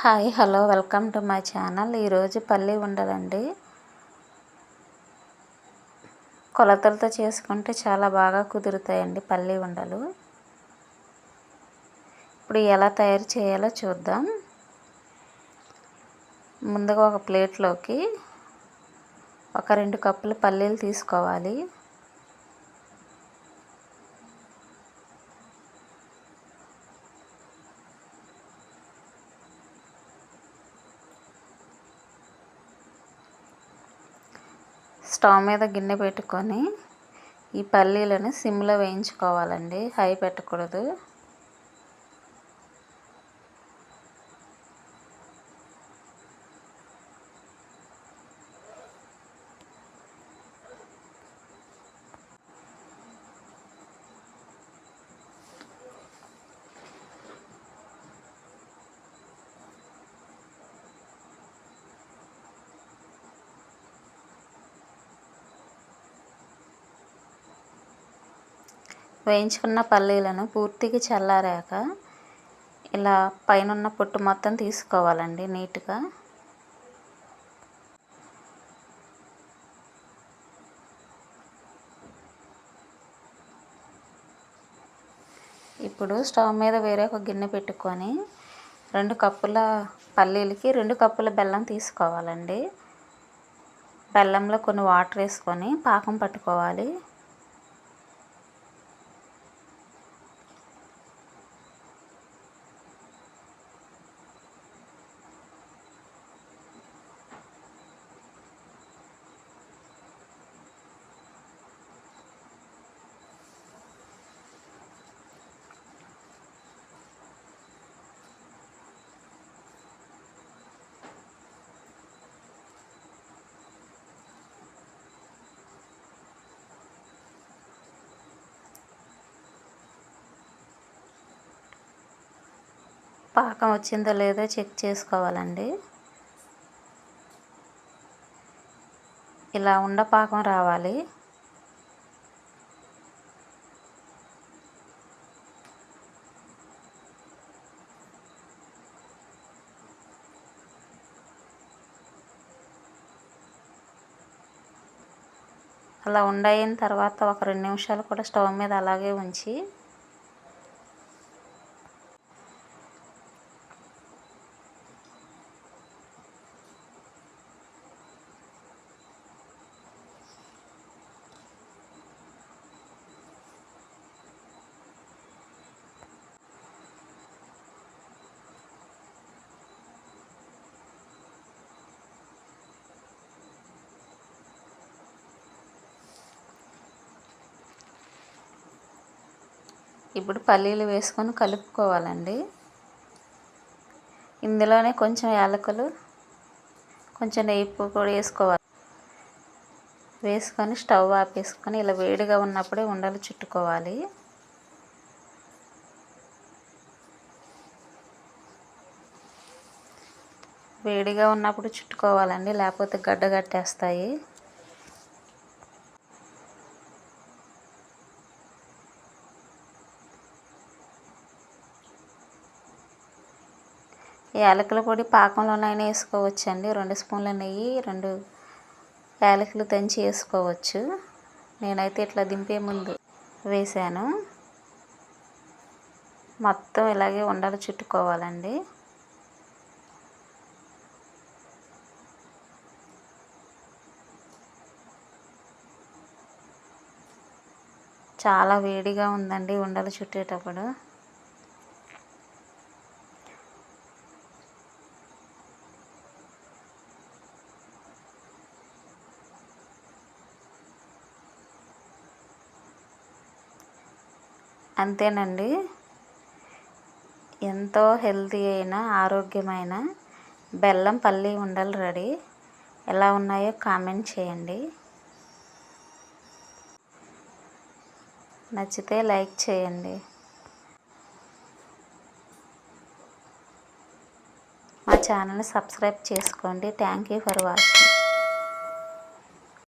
Hi hello welcome to my channel. ఈరోజు పల్లి ఉండలండి కొలతలతో చేసుకుంటే చాలా బాగా కుదురుతాయండి పల్లి ఉండలు. ఇప్పుడు ఎలా తయారు చేయాలో చూద్దాం. ముందుగా ఒక ప్లేట్లోకి ఒక రెండు కప్పులు పల్లీలు తీసుకోవాలి. స్టవ్ మీద గిన్నె పెట్టుకొని ఈ పల్లీలను సిమ్లో వేయించుకోవాలండి. హై పెట్టకూడదు. వేయించుకున్న పల్లీలను పూర్తిగా చల్లారాక ఇలా పైన ఉన్న పొట్టు మొత్తం తీసుకోవాలండి నీట్గా. ఇప్పుడు స్టవ్ మీద వేరే ఒక గిన్నె పెట్టుకొని రెండు కప్పుల పల్లీలకి రెండు కప్పుల బెల్లం తీసుకోవాలండి. బెల్లంలో కొన్ని వాటర్ వేసుకొని పాకం పట్టుకోవాలి. పాకం వచ్చిందో లేదో చెక్ చేసుకోవాలండి. ఇలా ఉండ పాకం రావాలి. అలా ఉండయిన తర్వాత ఒక రెండు నిమిషాలు కూడా స్టవ్ మీద అలాగే ఉంచి ఇప్పుడు పల్లీలు వేసుకొని కలుపుకోవాలండి. ఇందులోనే కొంచెం యాలకులు కొంచెం నెయ్యి కూడా వేసుకోవాలి. వేసుకొని స్టవ్ ఆపేసుకొని ఇలా వేడిగా ఉన్నప్పుడే ఉండలు చుట్టుకోవాలి. వేడిగా ఉన్నప్పుడు చుట్టుకోవాలండి లేకపోతే గడ్డ కట్టేస్తాయి. యాలకుల పొడి పాకంలోనైనా వేసుకోవచ్చండి. రెండు స్పూన్ల నెయ్యి రెండు యాలకులు దంచి వేసుకోవచ్చు. నేనైతే ఇట్లా దింపే ముందు వేసాను. మొత్తం ఇలాగే ఉండలు చుట్టుకోవాలండి. చాలా వేడిగా ఉందండి ఉండలు చుట్టేటప్పుడు. అంతేనండి. ఎంతో హెల్తీ అయిన ఆరోగ్యమైన బెల్లం పల్లి ఉండలు రెడీ. ఎలా ఉన్నాయో కామెంట్ చేయండి. నచ్చితే లైక్ చేయండి. మా ఛానల్ని సబ్స్క్రైబ్ చేసుకోండి. Thank you for watching